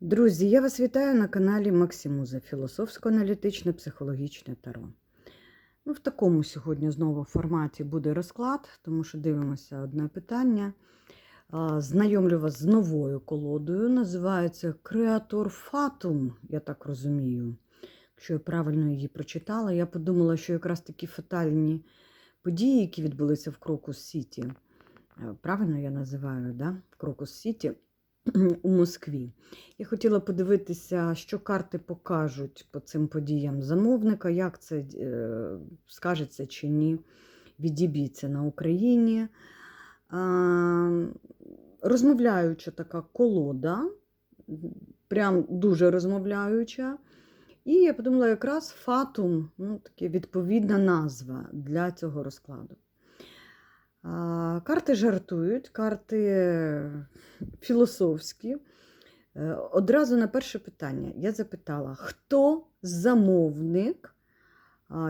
Друзі, я вас вітаю на каналі Максимуза Філософсько-аналітичне психологічне таро. Ну, в такому сьогодні знову форматі буде розклад, тому що дивимося одне питання. Знайомлю вас з новою колодою. Називається Креатор Фатум, я так розумію. Якщо я правильно її прочитала, я подумала, що якраз такі фатальні події, які відбулися в Крокус Сіті, е, правильно я називаю, да? в Крокус Сіті у Москві. Я хотіла подивитися, що карти покажуть по цим подіям замовника, як це е, скажеться чи ні, відіб'ється на Україні. Розмовляюча така колода, прям дуже розмовляюча. І я подумала, якраз фатум, ну, таке відповідна назва для цього розкладу. Карти жартують, карти філософські. Е, Одразу на перше питання я запитала, хто замовник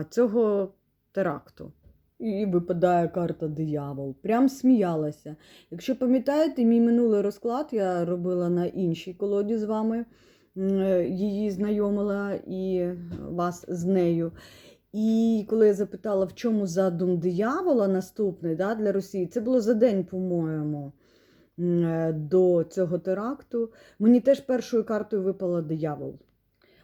цього теракту? І випадає карта диявол. Прям сміялася. Якщо пам'ятаєте, мій минулий розклад я робила на іншій колоді з вами, е, її знайомила і вас з нею. І коли я запитала, в чому задум диявола наступний да, для Росії, це було за день, по-моєму, е, до цього теракту. Мені теж першою картою випала диявол.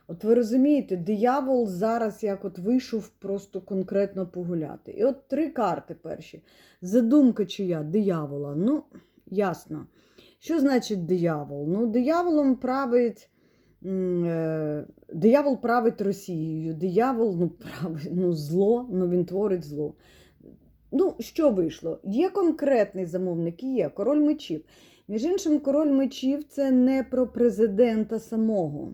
От ви розумієте, диявол зараз як от вийшов просто конкретно погуляти. І от три карти перші. Задумка чия диявола. Ну, ясно. Що значить диявол? Ну, дияволом править. Е, Диявол править Росією. Диявол ну, править ну, зло, ну він творить зло. Ну, що вийшло? Є конкретний замовник, є король мечів. Між іншим, король мечів це не про президента самого.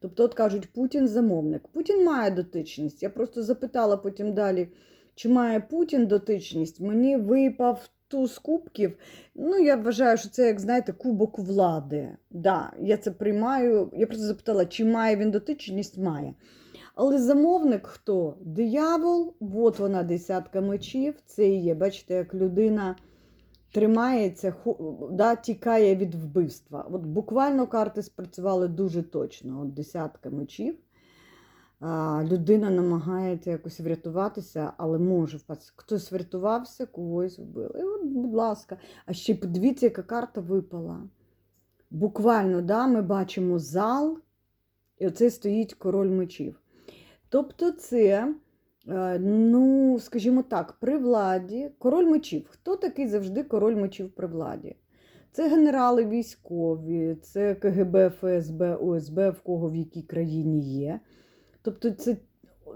Тобто, от кажуть, Путін замовник. Путін має дотичність. Я просто запитала потім далі, чи має Путін дотичність. Мені випав туз кубків. Ну, я вважаю, що це, як знаєте, кубок влади. Да, я це приймаю. Я просто запитала, чи має він дотичність? Має. Але замовник хто? Диявол, от вона десятка мечів. Це і є. Бачите, як людина тримається, да, тікає від вбивства. От буквально карти спрацювали дуже точно. От десятка мечів. Людина намагається якось врятуватися, але може впасти. Хтось врятувався, когось вбили. І от, будь ласка, а ще подивіться, яка карта випала. Буквально, да, ми бачимо зал, і оце стоїть король мечів. Тобто, це, е, ну, скажімо так, при владі, король мечів. Хто такий завжди король мечів при владі? Це генерали військові, це КГБ, ФСБ, ОСБ, в кого в якій країні є. Тобто, це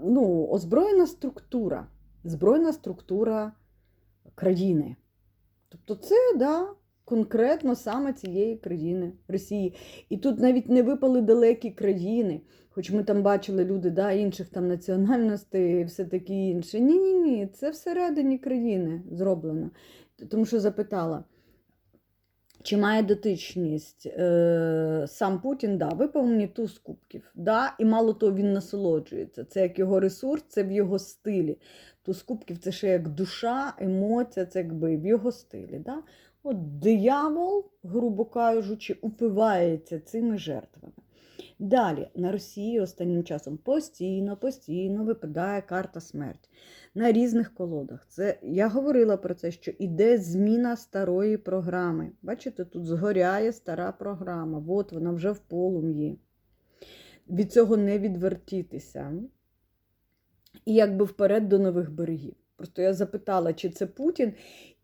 ну, озброєна структура, збройна структура країни. Тобто, це да, конкретно саме цієї країни Росії. І тут навіть не випали далекі країни, хоч ми там бачили люди да, інших там національностей і все таке інше. Ні, ні, ні, це всередині країни зроблено. Тому що запитала. Чи має дотичність е, сам Путін? Да, виповнені мені туз кубків. Да, і мало того, він насолоджується. Це як його ресурс, це в його стилі. Туз кубків це ще як душа, емоція, це якби в його стилі. Да? От диявол, грубо кажучи, упивається цими жертвами. Далі на Росії останнім часом постійно, постійно випадає карта смерть на різних колодах. Це я говорила про це, що іде зміна старої програми. Бачите, тут згоряє стара програма. От вона вже в полум'ї. Від цього не відвертітися. І якби вперед до нових берегів. Просто я запитала, чи це Путін,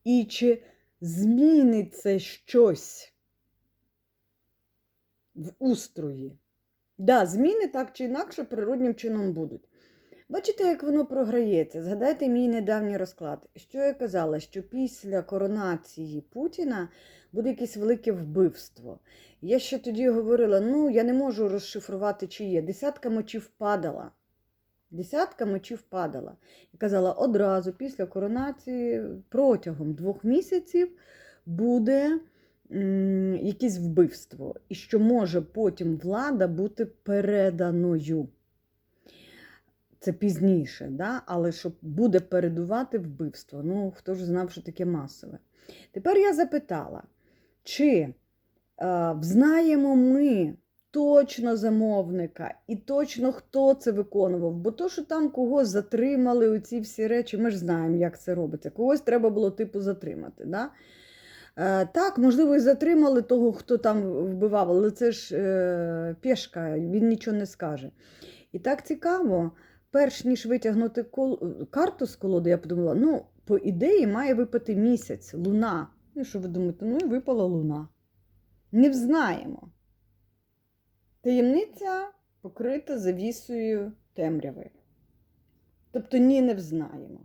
і чи зміниться щось в устрої. Да, зміни так чи інакше природнім чином будуть. Бачите, як воно програється. Згадайте мій недавній розклад. Що я казала, що після коронації Путіна буде якесь велике вбивство. Я ще тоді говорила: ну, я не можу розшифрувати, чи є. Десятка мечів падала. Десятка мечів падала. Я казала, одразу після коронації протягом двох місяців буде якесь вбивство, і що може потім влада бути переданою. Це пізніше, да? але що буде передувати вбивство. Ну, хто ж знав, що таке масове. Тепер я запитала, чи е, взнаємо ми точно замовника, і точно хто це виконував. Бо то, що там когось затримали, оці всі речі, ми ж знаємо, як це робиться. Когось треба було типу затримати. Да? Е, так, можливо, і затримали того, хто там вбивав, але це ж е, пішка, він нічого не скаже. І так цікаво, перш ніж витягнути кол... карту з колоди, я подумала, ну, по ідеї, має випати місяць, луна. Ну, що ви думаєте? Ну і випала луна. Не взнаємо. Таємниця покрита завісою темряви. Тобто ні, не взнаємо.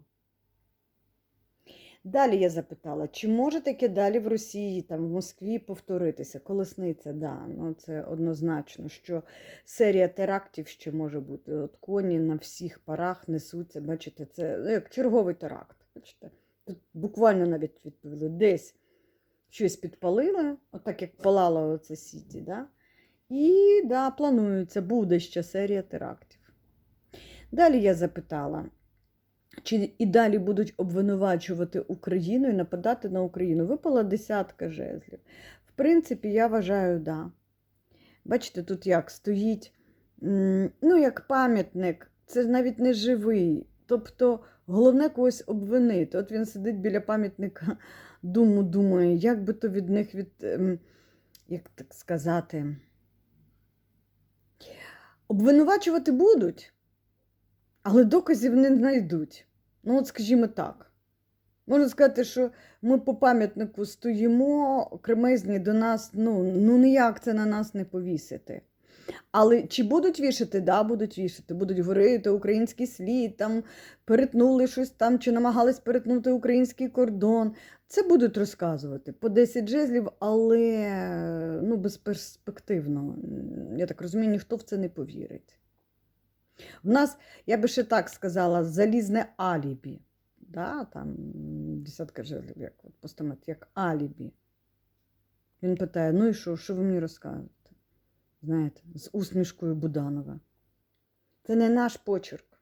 Далі я запитала, чи може таке далі в Росії, там, в Москві повторитися? Колесниця, да, ну це однозначно, що серія терактів ще може бути. От коні на всіх парах несуться, бачите, це ну, як черговий теракт. Бачите? Тут буквально навіть відповіли, десь щось підпалили, отак як палало оце Сіті, да? і да, планується, буде ще серія терактів. Далі я запитала, чи і далі будуть обвинувачувати Україну і нападати на Україну. Випала десятка жезлів. В принципі, я вважаю, да. Бачите, тут як стоїть, ну, як пам'ятник, це навіть не живий. Тобто головне когось обвинити. От він сидить біля пам'ятника, думу думає, як би то від них від, ем, як так сказати, обвинувачувати будуть, але доказів не знайдуть. Ну, от скажімо так. Можна сказати, що ми по пам'ятнику стоїмо, кремезні до нас, ну, ну ніяк це на нас не повісити. Але чи будуть вішати? Да, будуть вішати. Будуть говорити український слід, там перетнули щось там, чи намагались перетнути український кордон. Це будуть розказувати по 10 жезлів, але ну, безперспективно. Я так розумію, ніхто в це не повірить. В нас, я би ще так сказала, залізне алібі. Да, там десятка жезлів, як от постамент, як алібі. Він питає: ну і що, що ви мені розказуєте? Знаєте, з усмішкою Буданова. Це не наш почерк.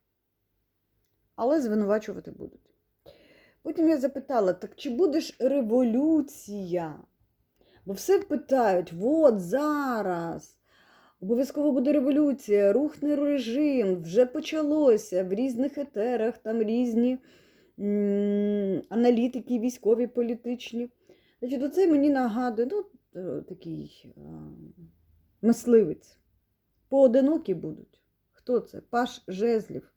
Але звинувачувати будуть. Потім я запитала: так чи буде ж революція? Бо все питають: от зараз. Обов'язково буде революція, рухне режим, вже почалося в різних етерах, там різні аналітики, військові, політичні. Значить, оце мені нагадує, ну, е, такий а, мисливець. Поодинокі будуть. Хто це? Паш Жезлів.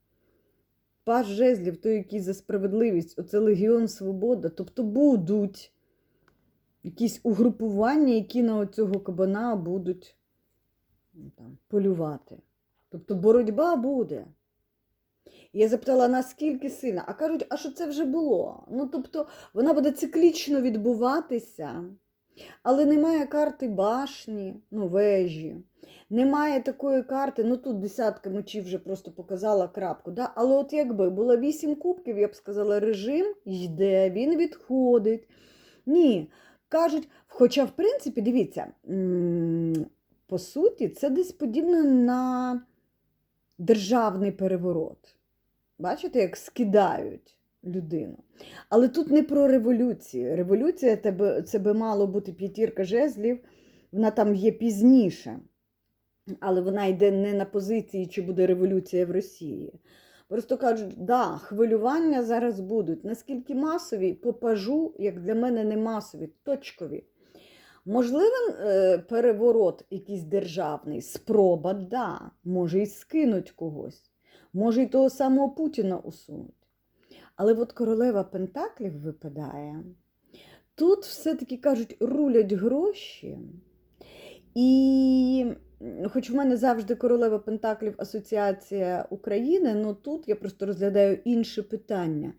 Паш Жезлів, той, який за справедливість, оце Легіон Свобода. Тобто будуть якісь угрупування, які на оцього кабана будуть там, полювати. Тобто боротьба буде. Я запитала, наскільки сильна? А кажуть, а що це вже було? Ну, тобто, вона буде циклічно відбуватися, але немає карти башні, ну, вежі. Немає такої карти, ну тут десятка мечів вже просто показала крапку. Да? Але от якби було вісім кубків, я б сказала, режим йде, він відходить. Ні. Кажуть, хоча, в принципі, дивіться, по суті, це десь подібно на державний переворот. Бачите, як скидають людину. Але тут не про революцію. Революція це би мало бути п'ятірка жезлів, вона там є пізніше. Але вона йде не на позиції, чи буде революція в Росії. Просто кажуть, да, хвилювання зараз будуть. Наскільки масові, попажу, як для мене не масові, точкові. Можливий е, переворот якийсь державний, спроба, да, може і скинуть когось, може і того самого Путіна усунуть. Але от королева Пентаклів випадає. Тут все-таки кажуть, рулять гроші. І хоч в мене завжди королева Пентаклів Асоціація України, але тут я просто розглядаю інше питання.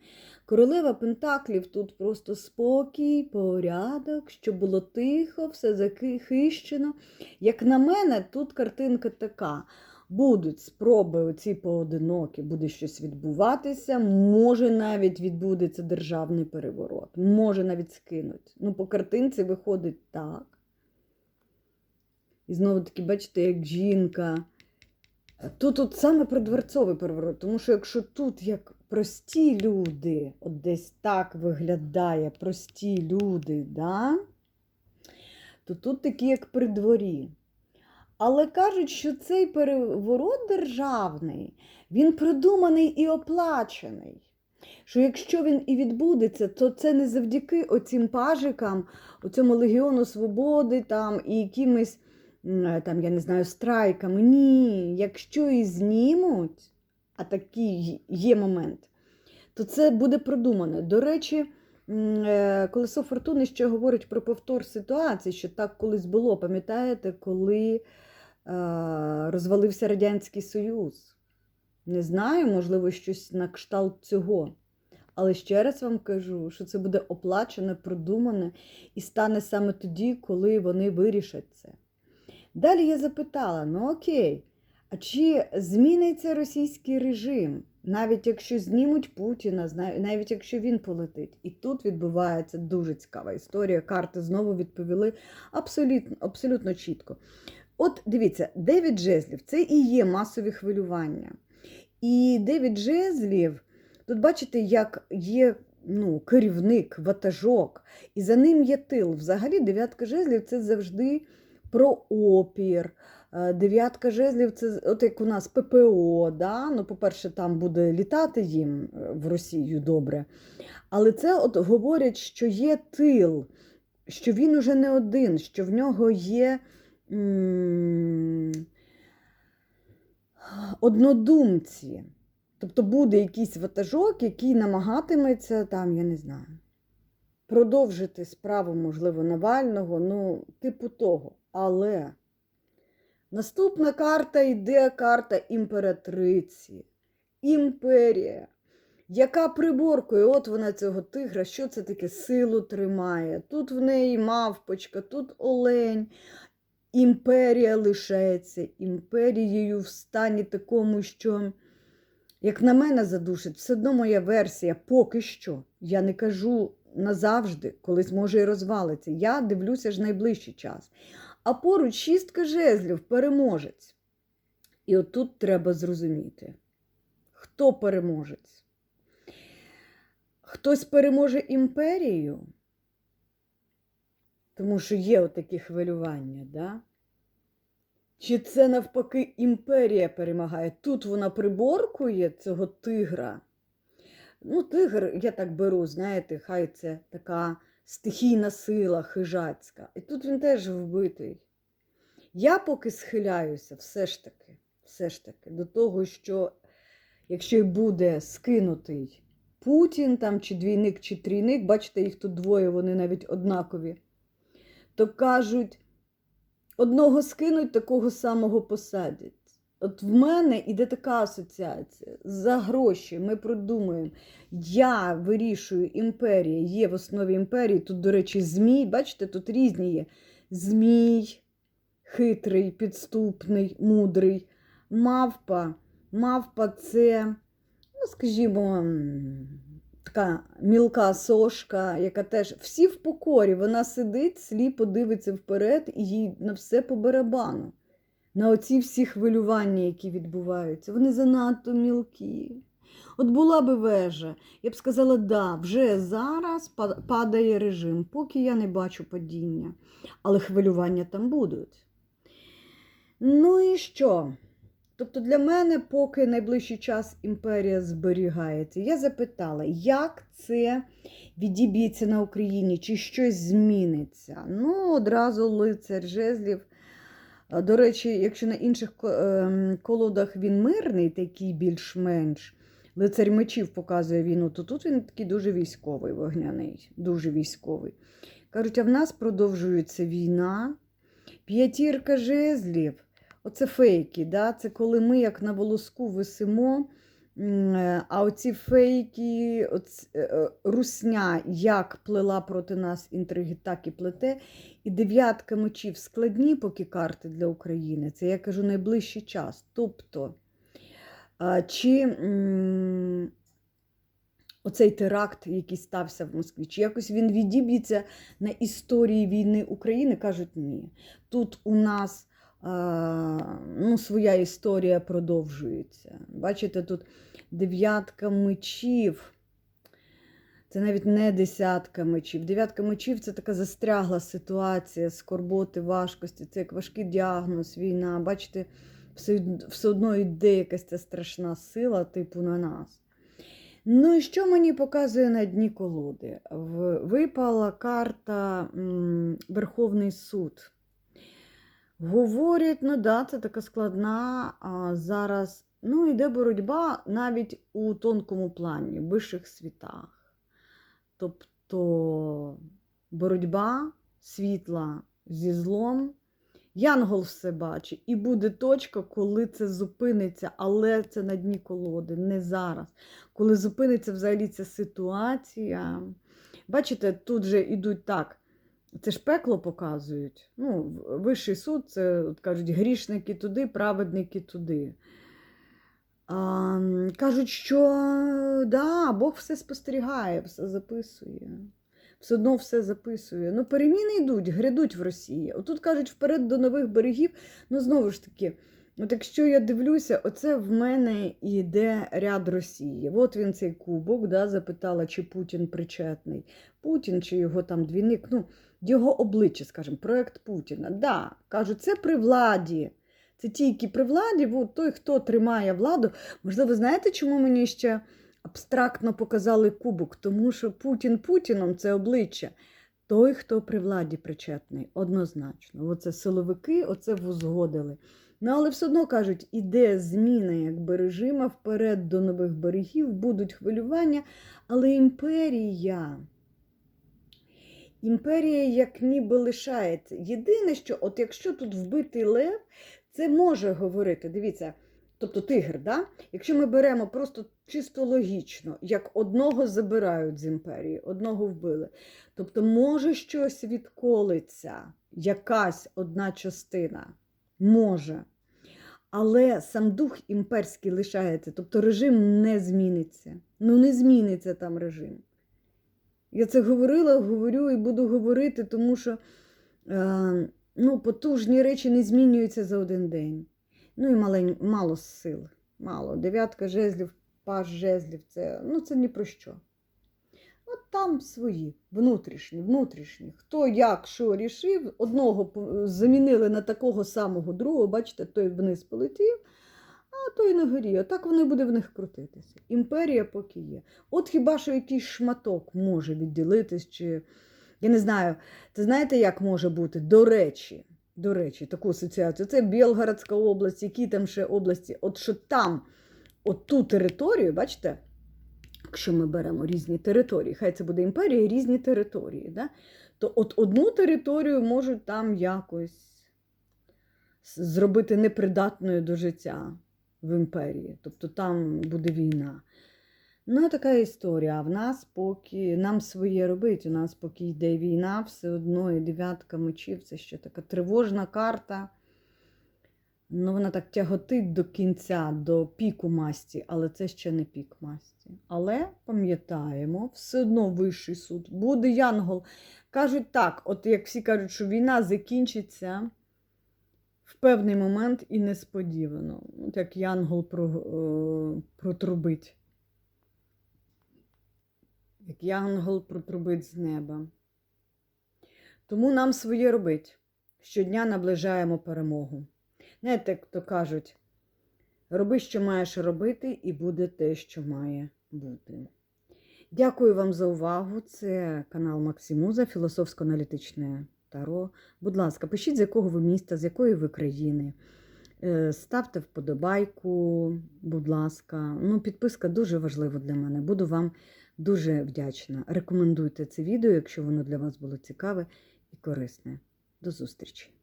Королева Пентаклів тут просто спокій, порядок, щоб було тихо, все захищено. Як на мене, тут картинка така. Будуть спроби оці поодинокі, буде щось відбуватися, може навіть відбудеться державний переворот, може навіть скинуть. Ну, по картинці виходить так. І знову таки, бачите, як жінка. Тут от саме про дворцовий переворот, тому що якщо тут як прості люди, от десь так виглядає прості люди, да? то тут такі, як при дворі. Але кажуть, що цей переворот державний, він продуманий і оплачений. Що якщо він і відбудеться, то це не завдяки оцім пажикам, оцьому Легіону Свободи там, і якимось, м, там, я не знаю, страйками. Ні, якщо і знімуть, а такий є момент, то це буде продумано. До речі, е, колесо фортуни ще говорить про повтор ситуації, що так колись було. Пам'ятаєте, коли е, розвалився Радянський Союз? Не знаю, можливо, щось на кшталт цього. Але ще раз вам кажу, що це буде оплачене, продумане і стане саме тоді, коли вони вирішать це. Далі я запитала: ну окей, а чи зміниться російський режим, навіть якщо знімуть Путіна, навіть якщо він полетить? І тут відбувається дуже цікава історія. Карти знову відповіли абсолютно, абсолютно чітко. От дивіться, Девід Жезлів це і є масові хвилювання. І Девід Жезлів, тут бачите, як є ну, керівник, ватажок, і за ним є тил. Взагалі, дев'ятка жезлів це завжди про опір. Е, Дев'ятка жезлів це от як у нас ППО. Да? Ну, по-перше, там буде літати їм е, в Росію добре. Але це от говорять, що є тил, що він уже не один, що в нього є. м, однодумці. Тобто буде якийсь ватажок, який намагатиметься, там, я не знаю, продовжити справу, можливо, Навального, ну, типу того. Але наступна карта йде карта імператриці, імперія, яка приборкує, от вона цього тигра, що це таке силу тримає. Тут в неї мавпочка, тут олень. Імперія лишається імперією в стані такому, що, як на мене задушить, все одно моя версія поки що. Я не кажу назавжди, колись може і розвалиться. Я дивлюся ж найближчий час. А поруч шістка жезлів, переможець. І отут треба зрозуміти, хто переможець. Хтось переможе імперію, тому що є отакі хвилювання, да? Чи це навпаки імперія перемагає? Тут вона приборкує цього тигра. Ну, тигр, я так беру, знаєте, хай це така стихійна сила хижацька. І тут він теж вбитий. Я поки схиляюся, все ж таки, все ж таки, до того, що якщо й буде скинутий Путін, там, чи двійник, чи трійник, бачите, їх тут двоє, вони навіть однакові, то кажуть, одного скинуть, такого самого посадять. От в мене іде така асоціація. За гроші ми продумуємо. Я вирішую імперія, є в основі імперії. Тут, до речі, змій. Бачите, тут різні є. Змій, хитрий, підступний, мудрий. Мавпа. Мавпа це, ну, скажімо, така мілка сошка, яка теж всі в покорі. Вона сидить, сліпо дивиться вперед і їй на все по барабану. На оці всі хвилювання, які відбуваються. Вони занадто мілкі. От була би вежа, я б сказала, да, вже зараз падає режим, поки я не бачу падіння. Але хвилювання там будуть. Ну і що? Тобто для мене, поки найближчий час імперія зберігається, я запитала, як це відіб'ється на Україні, чи щось зміниться. Ну, одразу лицар жезлів. До речі, якщо на інших ем, колодах він мирний, такий більш-менш, лицар мечів показує війну, то тут він такий дуже військовий, вогняний, дуже військовий. Кажуть, а в нас продовжується війна. П'ятірка жезлів. Оце фейки, да? це коли ми як на волоску висимо. Е, А оці фейки, оц, е, е, русня, як плела проти нас інтриги, так і плете. І дев'ятка мечів складні поки карти для України. Це я кажу найближчий час. Тобто, чи оцей теракт, який стався в Москві, чи якось він відіб'ється на історії війни України, кажуть ні. Тут у нас ну, своя історія продовжується. Бачите, тут дев'ятка мечів. Це навіть не десятка мечів. Дев'ятка мечів це така застрягла ситуація, скорботи, важкості, це як важкий діагноз, війна. Бачите, все, все одно йде якась ця страшна сила, типу, на нас. Ну і що мені показує на дні колоди? Випала карта Верховний суд. Говорять, ну да, це така складна а, зараз. Ну, йде боротьба навіть у тонкому плані, в вищих світах. Тобто боротьба світла зі злом. Янгол все бачить, і буде точка, коли це зупиниться, але це на дні колоди, не зараз. Коли зупиниться взагалі ця ситуація. Бачите, тут же йдуть так. Це ж пекло показують. Ну, Вищий суд це от кажуть грішники туди, праведники туди. А, кажуть, що да, Бог все спостерігає, все записує. Все одно все записує. Ну, переміни йдуть, грядуть в Росії. Отут кажуть, вперед до нових берегів. Ну, знову ж таки, от якщо я дивлюся, оце в мене йде ряд Росії. От він цей кубок, да, запитала, чи Путін причетний. Путін чи його там двійник, ну, його обличчя, скажімо, проект Путіна. Да, кажуть, це при владі. Це ті, які при владі, от той, хто тримає владу. Можливо, знаєте, чому мені ще абстрактно показали кубок? Тому що Путін Путіном це обличчя. Той, хто при владі причетний, однозначно. Оце силовики, оце узгодили. Ну, але все одно кажуть, іде зміна якби режима вперед до нових берегів, будуть хвилювання, але імперія. Імперія як ніби лишається. Єдине, що от якщо тут вбитий лев, це може говорити. Дивіться, тобто тигр, да? якщо ми беремо просто чисто логічно, як одного забирають з імперії, одного вбили. Тобто, може щось відколиться, якась одна частина. Може. Але сам дух імперський лишається, тобто режим не зміниться. Ну, не зміниться там режим. Я це говорила, говорю і буду говорити, тому що е, ну, потужні речі не змінюються за один день. Ну і малень, мало сил. Мало. Дев'ятка жезлів, паж жезлів це, ну, це ні про що. От там свої, внутрішні, внутрішні. Хто як що рішив, одного замінили на такого самого другого, бачите, той вниз полетів, а той на горі. Отак воно і буде в них крутитися. Імперія поки є. От хіба що якийсь шматок може відділитись, чи я не знаю, це знаєте, як може бути? До речі, до речі, таку асоціацію. Це Білгородська область, які там ще області. От що там, от ту територію, бачите, якщо ми беремо різні території, хай це буде імперія, різні території, да? то от одну територію можуть там якось зробити непридатною до життя в імперії. Тобто там буде війна. Ну, така історія. А в нас поки нам своє робить. У нас поки йде війна, все одно і дев'ятка мечів це ще така тривожна карта. Ну, вона так тяготить до кінця, до піку масті, але це ще не пік масті. Але пам'ятаємо, все одно вищий суд, буде янгол. Кажуть так, от як всі кажуть, що війна закінчиться певний момент і несподівано. От як янгол е, протрубить. Як янгол протрубить з неба. Тому нам своє робить. Щодня наближаємо перемогу. Знаєте, як то кажуть, роби, що маєш робити, і буде те, що має бути. Дякую вам за увагу. Це канал Максимуза, філософсько-аналітичне таро. Будь ласка, пишіть, з якого ви міста, з якої ви країни. Е, Ставте вподобайку, будь ласка. Ну, підписка дуже важлива для мене. Буду вам дуже вдячна. Рекомендуйте це відео, якщо воно для вас було цікаве і корисне. До зустрічі!